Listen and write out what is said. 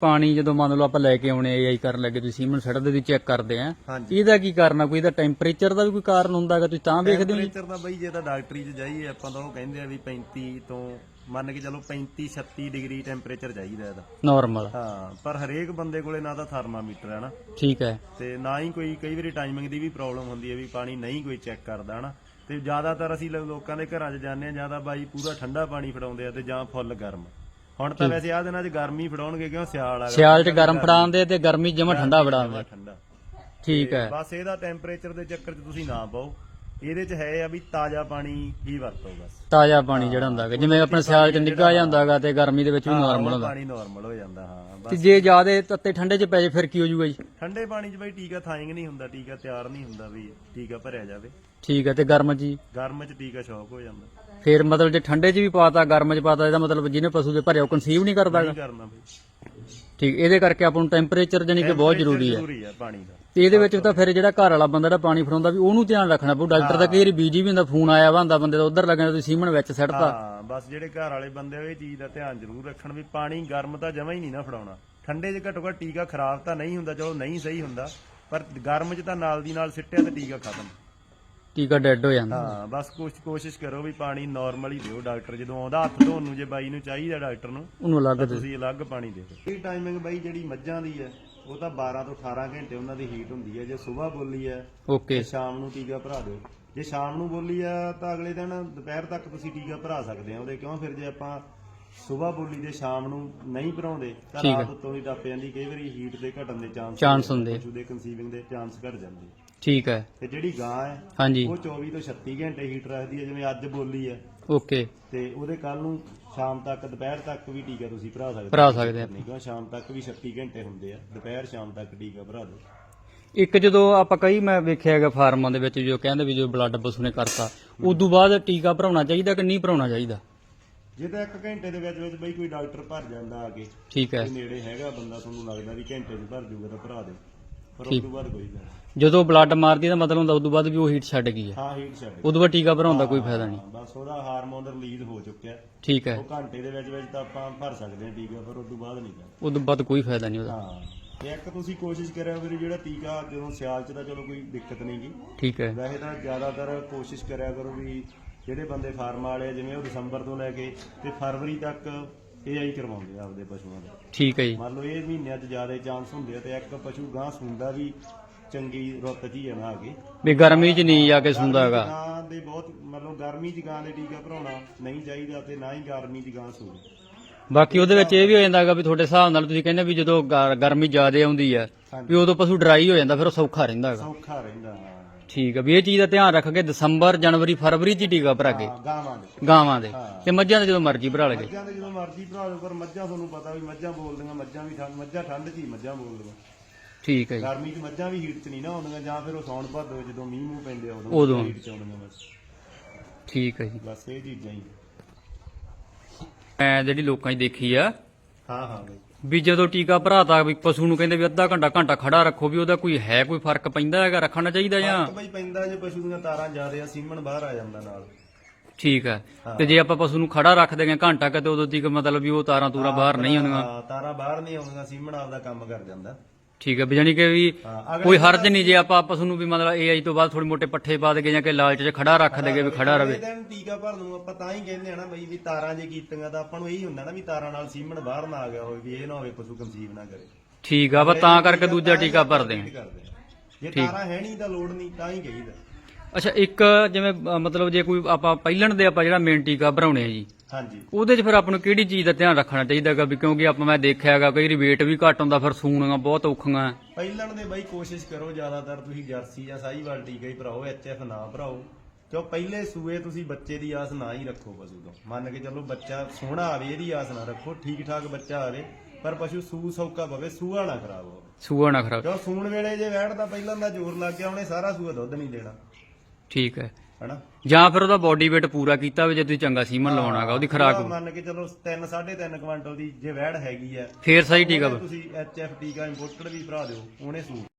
ਪਾਣੀ ਜਦੋਂ ਮੰਨ ਲਓ ਆਪਾਂ ਲੈ ਕੇ ਆਉਣੇ ਆਈ ਕਰਨ ਲੱਗੇ ਤੁਸੀਂ ਸੀਮਨ ਸੜਦੇ ਦੀ ਚੈੱਕ ਕਰਦੇ ਆ। ਹਾਂਜੀ। ਇਹਦਾ ਕੀ ਕਾਰਨ ਆ? ਕੋਈ ਇਹਦਾ ਟੈਂਪਰੇਚਰ ਦਾ ਵੀ ਕੋਈ ਕਾਰਨ ਹੁੰਦਾ ਹੈਗਾ? ਤੁਸੀਂ ਤਾਂ ਵੇਖਦੇ ਹੋ ਜੀ? ਟੈਂਪਰੇਚਰ ਦਾ ਬਈ ਜੇ ਤਾਂ ਡਾਕਟਰੀ 'ਚ ਜਾਈਏ ਆਪਾਂ ਤਾਂ ਉਹ ਕਹਿੰਦੇ ਆ ਵੀ 35 ਤੋਂ ਮੰਨ ਕੇ ਚਲੋ 35 36 ਡਿਗਰੀ ਟੈਂਪਰੇਚਰ ਚਾਹੀਦਾ ਇਹਦਾ। ਨਾਰਮਲ ਹਾਂ ਪਰ ਹਰੇਕ ਬੰਦੇ ਕੋਲੇ ਨਾ ਤਾਂ ਥਰਮਾਮੀਟਰ ਹੈ ਨਾ। ਠੀਕ ਹੈ। ਤੇ ਨਾ ਹੀ ਕੋਈ ਕਈ ਵਾਰੀ ਟਾਈਮਿੰਗ ਦੀ ਵੀ ਪ੍ਰੋਬਲਮ ਹੁੰਦੀ ਹੈ ਵੀ ਪਾਣੀ ਨਹੀਂ ਕੋਈ ਚੈੱਕ ਕਰਦਾ ਹਨਾ। ਤੇ ਜ਼ਿਆਦਾਤਰ ਅਸੀਂ ਲੋ- ਲੋਕਾਂ ਦੇ ਘਰਾਂ 'ਚ ਜਾਂਦੇ ਆ ਜ਼ਿਆਦਾ ਬਾਈ ਪੂਰਾ ਠੰਡਾ ਪਾਣੀ ਫੜਾਉਂਦੇ ਆ ਤੇ ਜਾਂ ਫੁੱਲ ਗਰਮ। ਹੁਣ ਤਾਂ ਵੈਸੇ ਆਹ ਦਿਨਾਂ 'ਚ ਗਰਮੀ ਫੜਾਉਣਗੇ ਕਿਉਂ? ਸਿਆਲ ਆ ਗਿਆ ਸਿਆਲ 'ਚ ਗਰਮ ਫੜਾਉਂਦੇ ਤੇ ਗਰਮੀ ਜਮਾ ਠੰਡਾ ਫੜਾਉਂਦੇ ਠੰਡਾ। ਠੀਕ ਹੈ। ਬਸ ਇਹਦਾ ਟੈਂਪਰੇਚਰ ਦੇ ਚੱਕਰ 'ਚ ਤੁਸੀਂ ਨਾ ਪਾਓ। ਇਹਦੇ 'ਚ ਹੈ ਆ ਵੀ ਤਾਜ਼ਾ ਪਾਣੀ ਹੀ ਵਰਤੋ ਬਸ। ਤਾਜ਼ਾ ਪਾਣੀ ਜਿਹੜਾ ਹੁੰਦਾ ਜਿਵੇਂ ਆਪਣੇ ਸਿਆਲ 'ਚ ਨਿੱਘਾ ਜਾਂਦਾ ਹੈਗਾ ਤੇ ਗਰਮੀ ਦੇ ਵਿੱਚ ਵੀ ਨਾਰਮਲ ਹੁੰਦਾ। ਪਾਣੀ ਨਾਰਮਲ ਹੋ ਜਾਂਦਾ ਹਾਂ ਤੇ ਬਸ ਜੇ ਜ਼ਿਆਦੇ ਤੱਤੇ ਠੰਡੇ 'ਚ ਪੈ ਜੇ ਫਿਰ ਕੀ ਹੋ ਜਾਊਗਾ ਜੀ? ਠੰਡੇ ਪਾਣੀ 'ਚ ਬਈ ਟੀਕਾ ਥਾਇੰਗ ਨਹੀਂ ਹੁੰਦਾ ਟੀਕਾ ਤਿਆਰ ਨਹੀਂ ਹੁੰਦਾ ਵੀ ਟੀਕਾ ਭਰਿਆ ਜਾਵੇ। ਠੀਕ ਹੈ ਤੇ ਗਰਮ ਜੀ? ਗਰਮ 'ਚ ਟੀਕਾ ਸ਼ੌਕ ਹੋ ਜਾਂਦਾ। ਫਿਰ ਮਤਲਬ ਜੇ ਠੰਡੇ 'ਚ ਵੀ ਪਾਤਾ ਗਰਮ 'ਚ ਪਾਤਾ ਇਹਦਾ ਮਤਲਬ ਜਿਹਨੇ ਪਸ਼ੂ ਦੇ ਭਰਿਆ ਉਹ ਕਨਸੀਵ ਨਹੀਂ ਕਰਦਾ ਹੈਗਾ? ਨਹੀਂ ਕਰਨਾ ਬਈ। ਠੀਕ ਇਹਦੇ ਕਰਕੇ ਆਪਾਂ ਨੂੰ ਟੈਂਪਰੇਚਰ ਜਾਨੀ ਕਿ ਬਹੁਤ ਜ਼ਰੂਰੀ ਹੈ। ਜ਼ਰੂਰੀ ਹੈ ਪਾਣੀ ਦਾ। ਤੇ ਇਹਦੇ ਵਿੱਚ ਤਾਂ ਫਿਰ ਜਿਹੜਾ ਘਰ ਵਾਲਾ ਬੰਦਾ ਜਿਹੜਾ ਪਾਣੀ ਫੜਾਉਂਦਾ ਵੀ ਉਹਨੂੰ ਧਿਆਨ ਰੱਖਣਾ ਪਊ। ਡਾਕਟਰ ਦਾ ਕਈ ਵਾਰੀ ਬੀਜੀ ਵੀ ਹੁੰਦਾ ਫੋਨ ਆਇਆ ਵਾ ਹੁੰਦਾ ਬੰਦੇ ਦਾ ਉਧਰ ਲੱਗਣਾ ਤੁਸੀਂ ਸੀਮਨ ਵਿੱਚ ਸੱਟਤਾ ਹਾਂ ਬਸ ਜਿਹੜੇ ਘਰ ਵਾਲੇ ਬੰਦੇ ਆ ਉਹ ਇਹ ਚੀਜ਼ ਦਾ ਧਿਆਨ ਜ਼ਰੂਰ ਰੱਖਣ ਵੀ ਪਾਣੀ ਗਰਮ ਤਾਂ ਜਮਾ ਹੀ ਨਹੀਂ ਨਾ ਫੜਾਉਣਾ। ਠੰਡੇ 'ਚ ਘੱਟੋ ਘੱਟ ਟੀਕਾ ਖਰਾਬ ਤਾਂ ਨਹੀਂ ਹੁੰਦਾ ਚਲੋ ਨਹੀਂ ਸਹੀ ਹੁੰਦਾ ਪਰ ਗਰਮ 'ਚ ਤਾਂ ਨਾਲ ਦੀ ਨਾਲ ਸਿੱਟਿਆ ਤੇ ਟੀਕਾ ਖਤਮ। ਟੀਕਾ ਡੈੱਡ ਹੋ ਜਾਂਦਾ। ਹਾਂ ਬਸ ਕੁਛ ਕੋਸ਼ਿਸ਼ ਕਰੋ ਵੀ ਪਾਣੀ ਨਾਰਮਲ ਹੀ ਦਿਓ ਡਾਕਟਰ ਜਦੋਂ ਆਉਂਦਾ ਹੱਥ ਧੋਣ ਨੂੰ ਜੇ ਬਾਈ ਨੂੰ ਚਾਹੀਦਾ ਡਾਕਟਰ ਨੂੰ ਉਹਨੂੰ ਅਲੱਗ ਤਾਂ ਦੇ। ਤੁਸੀਂ ਅਲੱਗ ਪਾਣੀ ਦੇ ਦਿਓ। ਇਹ ਟਾਈਮਿੰਗ ਬਾਈ ਜਿਹੜੀ ਮੱਝਾਂ ਦੀ ਹੈ ਉਹ ਤਾਂ 12 ਤੋਂ 18 ਘੰਟੇ ਉਹਨਾਂ ਦੀ ਹੀਟ ਹੁੰਦੀ ਹੈ। ਜੇ ਸਵੇਰ ਬੋਲੀ ਹੈ ਓਕੇ ਤੇ ਸ਼ਾਮ ਨੂੰ ਟੀਕਾ ਭਰਾ ਦਿਓ। ਜੇ ਸ਼ਾਮ ਨੂੰ ਬੋਲੀ ਆ ਤਾਂ ਅਗਲੇ ਦਿਨ ਦੁਪਹਿਰ ਤੱਕ ਤੁਸੀਂ ਟੀਕਾ ਭਰਾ ਸਕਦੇ ਆ ਉਹਦੇ। ਕਿਉਂ? ਫਿਰ ਜੇ ਆਪਾਂ ਸਵੇਰ ਬੋਲੀ ਦੇ ਸ਼ਾਮ ਨੂੰ ਨਹੀਂ ਭਰਾਉਂਦੇ ਤਾਂ ਠੀਕ। ਰਾਤ ਉੱਤੋਂ ਹੀ ਟੱਪ ਜਾਂਦੀ ਕਈ ਵਾਰੀ ਹੀਟ ਦੇ ਘਟਣ ਦੇ ਚਾਂਸ Chance ਹੁੰਦੇ। ਦੇ ਕਨਸੀਵਿੰਗ ਦੇ ਚਾਂਸ ਘਟ ਜਾਂਦੇ ਠੀਕ ਹੈ। ਤੇ ਜਿਹੜੀ ਗਾਂ ਹੈ ਹਾਂਜੀ। ਉਹ 24 ਤੋਂ 36 ਘੰਟੇ ਹੀਟ ਰੱਖਦੀ ਹੈ ਜਿਵੇਂ ਅੱਜ ਬੋਲੀ ਹੈ। ਓਕੇ। ਤੇ ਉਹਦੇ ਕੱਲ ਨੂੰ ਸ਼ਾਮ ਤੱਕ ਦੁਪਹਿਰ ਤੱਕ ਵੀ ਟੀਕਾ ਤੁਸੀਂ ਭਰਾ ਸਕਦੇ ਭਰਾ ਸਕਦੇ ਆ। ਨਹੀਂ ਕਿਉਂ ਸ਼ਾਮ ਤੱਕ ਵੀ 36 ਘੰਟੇ ਹੁੰਦੇ ਆ। ਦੁਪਹਿਰ ਸ਼ਾਮ ਤੱਕ ਟੀਕਾ ਭਰਾ ਦਿਓ। ਇੱਕ ਜਦੋਂ ਆਪਾਂ ਕਈ ਮੈਂ ਵੇਖਿਆ ਹੈਗਾ ਫਾਰਮਾਂ ਦੇ ਵਿੱਚ ਜੋ ਕਹਿੰਦੇ ਵੀ ਜੋ ਬਲੱਡ ਪਸ਼ੂ ਨੇ ਕਰਤਾ ਉਦੋਂ ਬਾਅਦ ਟੀਕਾ ਭਰਾਉਣਾ ਚਾਹੀਦਾ ਕਿ ਨਹੀਂ ਭਰਾਉਣਾ ਚਾਹੀਦਾ? ਜੇ ਤਾਂ 1 ਘੰਟੇ ਦੇ ਵਿੱਚ ਵਿੱਚ ਬਈ ਕੋਈ ਡਾਕਟਰ ਭਰ ਜਾਂਦਾ ਆ ਕੇ ਠੀਕ ਹੈ। ਨੇੜੇ ਹੈਗਾ ਬੰਦਾ ਤੁਹਾਨੂੰ ਲੱਗਦਾ ਵੀ ਘੰਟੇ 'ਚ ਭਰ ਜਾਊਗਾ ਤਾਂ ਭਰਾ ਦੇ ਪਰ ਉਸ ਠੀਕ। ਤੋਂ ਬਾਅਦ ਕੋਈ ਨਹੀਂ। ਜਦੋਂ ਬਲੱਡ ਮਾਰਦੀ ਦਾ ਮਤਲਬ ਹੁੰਦਾ ਉਦੋਂ ਬਾਅਦ ਵੀ ਉਹ ਹੀਟ ਛੱਡ ਗਈ ਹੈ। ਹਾਂ ਹੀਟ ਛੱਡ ਉਦੋਂ ਬਾਅਦ ਟੀਕਾ ਭਰਾਉਣ ਦਾ ਕੋਈ ਫਾਇਦਾ ਨਹੀਂ। ਹਾਂ, ਬਸ ਉਹਦਾ ਹਾਰਮੋਨ ਰਿਲੀਜ਼ ਹੋ ਚੁੱਕਿਆ। ਠੀਕ ਹੈ। ਉਹ ਘੰਟੇ ਦੇ ਵਿੱਚ ਵਿੱਚ ਤਾਂ ਆਪਾਂ ਭਰ ਸਕਦੇ ਹਾਂ ਟੀਕਾ ਪਰ ਉਸ ਤੋਂ ਬਾਅਦ ਨਹੀਂ ਕਰ ਉਦੋਂ ਬਾਅਦ ਕੋਈ ਫਾਇਦਾ ਨਹੀਂ ਉਹਦਾ। ਹਾਂ। ਤੇ ਇੱਕ ਤੁਸੀਂ ਕੋਸ਼ਿਸ਼ ਕਰਿਆ ਵੀ ਜਿਹੜਾ ਟੀਕਾ ਜਦੋਂ ਸਿਆਲ 'ਚ ਤਾਂ ਚਲੋ ਕੋਈ ਦਿੱਕਤ ਨਹੀਂ ਗੀ। ਠੀਕ ਹੈ। ਵੈਸੇ ਤਾਂ ਜ਼ਿਆਦਾਤਰ ਕੋਸ਼ਿਸ਼ ਕਰਿਆ ਕਰੋ ਵੀ ਜਿਹੜੇ ਬੰਦੇ ਫਾਰਮ ਵਾਲੇ ਆ, ਜਿਵੇਂ ਉਹ ਦਸੰਬਰ ਤੋਂ ਲੈ ਕੇ ਤੇ ਫਰਵਰੀ ਤੱਕ ਇਹ ਆਈ ਕਰਵਾਉਂਦੇ ਆ ਆਪਦੇ ਪਸ਼ੂਆਂ ਦੇ ਠੀਕ ਹੈ ਜੀ। ਮੰਨ ਲਓ ਇਹ ਮਹੀਨਿਆਂ 'ਚ ਜ਼ਿਆਦਾ ਚਾਂਸ ਹੁੰਦੇ ਆ ਤੇ ਇੱਕ ਪਸ਼ੂ ਗਾਂ ਸੁੰਦਾ ਵੀ ਚੰਗੀ ਰੁੱਤ 'ਚ ਹੀ ਆ ਨਾ ਆ ਕੇ। ਵੀ ਗਰਮੀ 'ਚ ਨਹੀਂ ਜਾ ਕੇ ਸੁੰਦਾ ਹੈਗਾ ਗਾਂ। ਦੇ ਬਹੁਤ ਮਤਲਬ ਗਰਮੀ 'ਚ ਗਾਂ ਦੇ ਟੀਕਾ ਭਰਾਉਣਾ ਨਹੀਂ ਚਾਹੀਦਾ ਤੇ ਨਾ ਹੀ ਗਰਮੀ 'ਚ ਗਾਂ ਸੂਏ ਬਾਕੀ ਉਹਦੇ ਵਿੱਚ ਇਹ ਵੀ ਹੋ ਜਾਂਦਾ ਹੈਗਾ ਵੀ ਤੁਹਾਡੇ ਹਿਸਾਬ ਨਾਲ ਤੁਸੀਂ ਕਹਿੰਦੇ ਵੀ ਜਦੋਂ ਗਰ- ਗਰਮੀ ਜ਼ਿਆਦਾ ਆਉਂਦੀ ਹੈ ਵੀ ਉਦੋਂ ਪਸ਼ੂ ਡਰਾਈ ਹੋ ਜਾਂਦਾ ਫਿਰ ਉਹ ਸੌਖਾ ਰਹਿੰਦਾ ਹੈਗਾ ਸੌਖਾ ਰਹਿੰਦਾ ਹਾਂ। ਠੀਕ ਹੈ ਵੀ ਇਹ ਚੀਜ਼ ਦਾ ਧਿਆਨ ਰੱਖ ਕੇ ਦਸੰਬਰ ਜਨਵਰੀ ਫਰਵਰੀ 'ਚ ਹੀ ਟੀਕਾ ਭਰਾ ਕੇ। ਹਾਂ, ਗਾਵਾਂ ਦੇ। ਗਾਵਾਂ ਦੇ। ਹਾਂ। ਤੇ ਮੱਝਾਂ ਦੇ ਜਦੋਂ ਮਰਜ਼ੀ ਭਰਾ ਲਗੇ ਮੱਝਾਂ ਦੇ ਜਦੋਂ ਮਰਜ਼ੀ ਭਰਾ ਲਓ ਪਰ ਮੱਝਾਂ ਤੁਹਾਨੂੰ ਪਤਾ ਵੀ ਮੱਝਾਂ ਬੋਲਦੀਆਂ ਮੱਝਾਂ ਵੀ ਠੰਡ ਮੱਝਾਂ ਠੰਡ 'ਚ ਹੀ ਮੱਝਾਂ ਬੋਲਦੀਆਂ। ਠੀਕ ਹੈ ਜੀ। ਗਰਮੀ 'ਚ ਮੱਝਾਂ ਵੀ ਹੀਟ 'ਚ ਨਹੀਂ ਨਾ ਆਉਂਦੀਆਂ ਜਾਂ ਫਿਰ ਉਹ ਸੌਣ ਭਾਦੋ ਜਦੋਂ ਮੀਂਹ ਮੂੰਹ ਪੈਂਦੇ ਆ ਉਦੋਂ। ਉਦੋਂ। ਹੀਟ 'ਚ ਆਉਂਦੀਆਂ ਬਸ। ਠੀਕ ਹੈ ਜੀ। ਬਸ ਇਹ ਚੀਜ਼ਾਂ ਹੀ। ਮੈਂ ਜਿਹੜੀ ਲੋਕਾਂ 'ਚ ਦੇਖੀ ਆ ਹਾਂ ਹਾਂ ਬਈ। ਵੀ ਜਦੋਂ ਟੀਕਾ ਭਰਾਤਾ ਵੀ ਪਸ਼ੂ ਨੂੰ ਕਹਿੰਦੇ ਵੀ ਅੱਧਾ ਘੰਟਾ ਘੰਟਾ ਖੜਾ ਰੱਖੋ ਵੀ ਉਹਦਾ ਕੋਈ ਹੈ ਕੋਈ ਫ਼ਰਕ ਪੈਂਦਾ ਹੈਗਾ ਰੱਖਣਾ ਚਾਹੀਦਾ ਜਾਂ? ਫ਼ਰਕ ਬਈ ਪੈਂਦਾ ਜੇ ਪਸ਼ੂ ਦੀਆਂ ਤਾਰਾਂ ਜ਼ਿਆਦੇ ਆ ਸੀਮਨ ਬਾਹਰ ਆ ਜਾਂਦਾ ਨਾਲ। ਠੀਕ ਹੈ। ਤੇ ਜੇ ਆਪਾਂ ਪਸ਼ੂ ਨੂੰ ਖੜਾ ਰੱਖ ਦੇਗੇ ਘੰਟਾ ਕਿਤੇ ਉਦੋਂ ਤੱਕ ਮਤਲਬ ਵੀ ਉਹ ਤਾਰਾਂ ਤੂਰਾਂ ਬਾਹਰ ਨਹੀਂ ਆਉਂਦੀਆਂ। ਤਾਰਾਂ ਬਾਹਰ ਨਹੀਂ ਆਉਂਦੀਆਂ ਸੀਮਨ ਆਪਦਾ ਕੰਮ ਕਰ ਜਾਂਦਾ। ਠੀਕ ਹੈ ਵੀ ਜਾਨੀ ਕਿ ਵੀ ਹਾਂ ਅਗਰ ਕੋਈ ਹਰਜ ਨਹੀਂ ਜੇ ਆਪਾਂ ਪਸ਼ੂ ਨੂੰ ਵੀ ਮਤਲਬ ਏਆਈ ਤੋਂ ਬਾਅਦ ਥੋੜੀ ਮੋਟੇ ਪੱਠੇ ਪਾ ਦੇਗੇ ਜਾਂ ਕਿ ਲਾਲਚ 'ਚ ਖੜਾ ਰੱਖ ਦੇਗੇ ਵੀ ਖੜਾ ਰਵੇ। ਇਹ ਦਿਨ ਟੀਕਾ ਭਰਨ ਨੂੰ ਆਪਾਂ ਤਾਂ ਹੀ ਕਹਿੰਦੇ ਆ ਨਾ ਬਈ ਵੀ ਤਾਰਾਂ ਜੇ ਕੀਤੀਆਂ ਤਾਂ ਆਪਾਂ ਨੂੰ ਇਹੀ ਹੁੰਦਾ ਨਾ ਵੀ ਤਾਰਾਂ ਨਾਲ ਸੀਮਨ ਬਾਹਰ ਨਾ ਆ ਗਿਆ ਹੋਵੇ ਵੀ ਇਹ ਨਾ ਹੋਵੇ ਪਸ਼ੂ ਕਨਸੀਵ ਨਾ ਕਰੇ। ਠੀਕ ਆ ਵਾ ਤਾਂ ਕਰਕੇ ਦੂਜਾ ਟੀਕਾ ਭਰਦੇ ਆ ਕਰਦੇ ਆ। ਜੇ ਤਾਰਾਂ ਹੈ ਨਹੀਂ ਤਾਂ ਲੋੜ ਨਹੀਂ ਤਾਂ ਹੀ ਕਹੀਦਾ। ਅੱਛਾ ਇੱਕ ਜਿਵੇਂ ਅ, ਮਤਲਬ ਜੇ ਕੋਈ ਆਪਾਂ ਪਹਿਲਣ ਦੇ ਆਪਾਂ ਜਿਹੜਾ ਮੇਨ ਟੀਕਾ ਭਰਾਉਣੇ ਆ ਜੀ ਹਾਂਜੀ। ਉਹਦੇ 'ਚ ਫਿਰ ਆਪਾਂ ਨੂੰ ਕਿਹੜੀ ਚੀਜ਼ ਦਾ ਧਿਆਨ ਰੱਖਣਾ ਚਾਹੀਦਾ ਹੈਗਾ? ਵੀ ਕਿਉਂਕਿ ਆਪਾਂ ਮੈਂ ਦੇਖਿਆ ਹੈਗਾ ਕਈ ਵਾਰੀ weight ਵੀ ਘੱਟ ਹੁੰਦਾ ਫਿਰ ਸੂਣੀਆਂ ਬਹੁਤ ਔਖੀਆਂ ਪਹਿਲਣ ਦੇ ਬਾਈ ਕੋਸ਼ਿਸ਼ ਕਰੋ ਜ਼ਿਆਦਾਤਰ ਤੁਸੀਂ ਜਰਸੀ ਜਾਂ ਸਾਹੀਵਾਲ ਟੀਕਾ ਹੀ ਭਰਾਓ ਐਚਐਫ ਨਾ ਭਰਾਓ। ਕਿਉਂ ਪਹਿਲੇ ਸੂਏ ਤੁਸੀਂ ਬੱਚੇ ਦੀ ਆਸ ਨਾ ਹੀ ਰੱਖੋ ਪਸ਼ੂ ਤੋਂ। ਮੰਨ ਕੇ ਚੱਲੋ ਬੱਚਾ ਸੋਹਣਾ ਆਵੇ ਇਹਦੀ ਆਸ ਨਾ ਰੱਖੋ ਠੀਕ ਠਾਕ ਬੱਚਾ ਆਵੇ ਪਰ ਪਸ਼ੂ ਸੂ ਸੌਕਾ ਪਵੇ ਸੂਆ ਨਾ ਖਰਾਬ ਹੋਵੇ। ਸੂਆ ਨਾ ਖਰਾਬ। ਕਿਉਂ ਸੂਣ ਵੇਲੇ ਜੇ ਵੈੜਦਾ ਪਹਿਲਾਂ ਦਾ ਜ਼ੋਰ ਲੱਗ ਗਿਆ ਉਹਨੇ ਸਾਰਾ ਸੂਆ ਦੁੱਧ ਨਹੀਂ ਦੇਣਾ। ਠੀਕ ਹੈ। ਹਨਾ? ਜਾਂ ਫਿਰ ਉਹਦਾ ਬਾਡੀ weight ਪੂਰਾ ਕੀਤਾ ਹੋਵੇ ਜੇ ਤੁਸੀਂ ਚੰਗਾ ਸੀਮਨ ਲਾਉਣਾ ਹੈਗਾ ਉਹਦੀ ਖਰਾਕ ਮੰਨ ਕੇ ਚਲੋ 3 3.5 ਕੁਇੰਟਲ ਦੀ ਜੇ ਵੈੜ ਹੈਗੀ ਆ ਫੇਰ ਸਹੀ ਟੀਕਾ ਤੁਸੀਂ ਐਚਐਫ ਟੀਕਾ ਇੰਪੋਰਟਡ ਵੀ ਭਰਾ ਦਿਓ ਉਹਨੇ ਸੂ